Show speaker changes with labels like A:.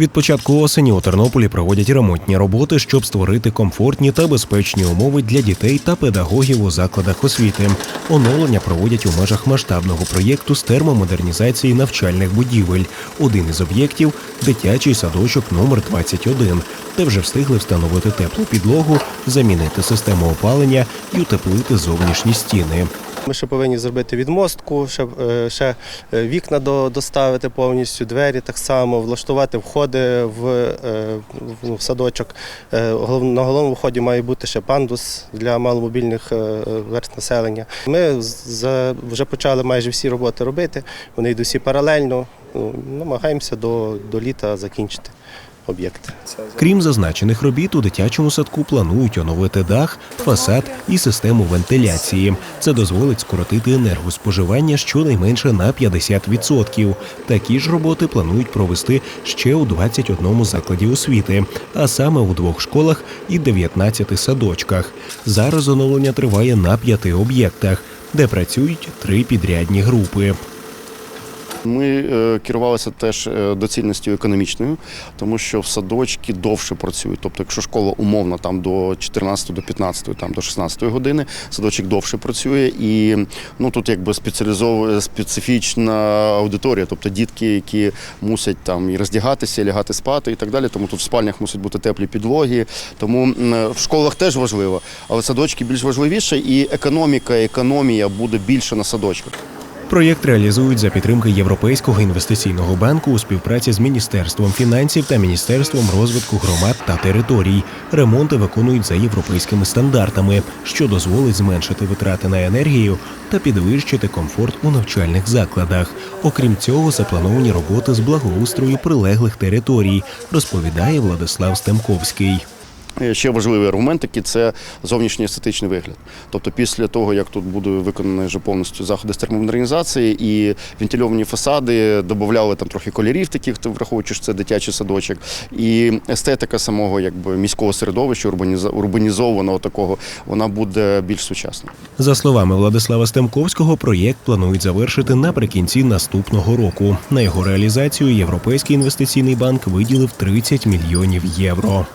A: Від початку осені у Тернополі проводять ремонтні роботи, щоб створити комфортні та безпечні умови для дітей та педагогів у закладах освіти. Оновлення проводять у межах масштабного проєкту з термомодернізації навчальних будівель. Один із об'єктів дитячий садочок номер 21, де вже встигли встановити теплу підлогу, замінити систему опалення і утеплити зовнішні стіни.
B: Ми ще повинні зробити відмостку, ще, е, ще е, вікна до- доставити повністю, двері так само, влаштувати входи в, е, в- в садочок. На головному вході має бути ще пандус для маломобільних верст населення. Ми вже почали майже всі роботи робити, вони йдуть всі паралельно. Ну, Намагаємося до, до літа закінчити об'єкти.
A: Крім зазначених робіт, у дитячому садку планують оновити дах, фасад і систему вентиляції. Це дозволить скоротити енергоспоживання щонайменше на 50%. Такі ж роботи планують провести ще у 21 закладі освіти, а саме у двох школах і 19 садочках. Зараз оновлення триває на п'яти об'єктах, де працюють три підрядні групи.
C: Ми е, керувалися теж е, доцільністю економічною, тому що в садочки довше працюють. Тобто, якщо школа умовно там до 14, до 15, там до 16 години, садочок довше працює, і ну тут якби спеціалізована специфічна аудиторія, тобто дітки, які мусять там і роздягатися, і лягати спати і так далі. Тому тут в спальнях мусять бути теплі підлоги. Тому в школах теж важливо, але садочки більш важливіше, і економіка, економія буде більше на садочках.
A: Проєкт реалізують за підтримки Європейського інвестиційного банку у співпраці з Міністерством фінансів та Міністерством розвитку громад та територій. Ремонти виконують за європейськими стандартами, що дозволить зменшити витрати на енергію та підвищити комфорт у навчальних закладах. Окрім цього, заплановані роботи з благоустрою прилеглих територій, розповідає Владислав Стемковський.
C: Е, Ще важливий аргумент такий – це зовнішній естетичний вигляд. Тобто, після того, як тут буде виконані вже повністю заходи з термомодернізації і вентильовані фасади, додавали там трохи кольорів, таких враховуючи, що це дитячий садочок, і естетика самого якби міського середовища, урбанізованого такого, вона буде більш сучасна.
A: За словами Владислава Стемковського, проєкт планують завершити наприкінці наступного року. На його реалізацію Європейський інвестиційний банк виділив 30 мільйонів євро.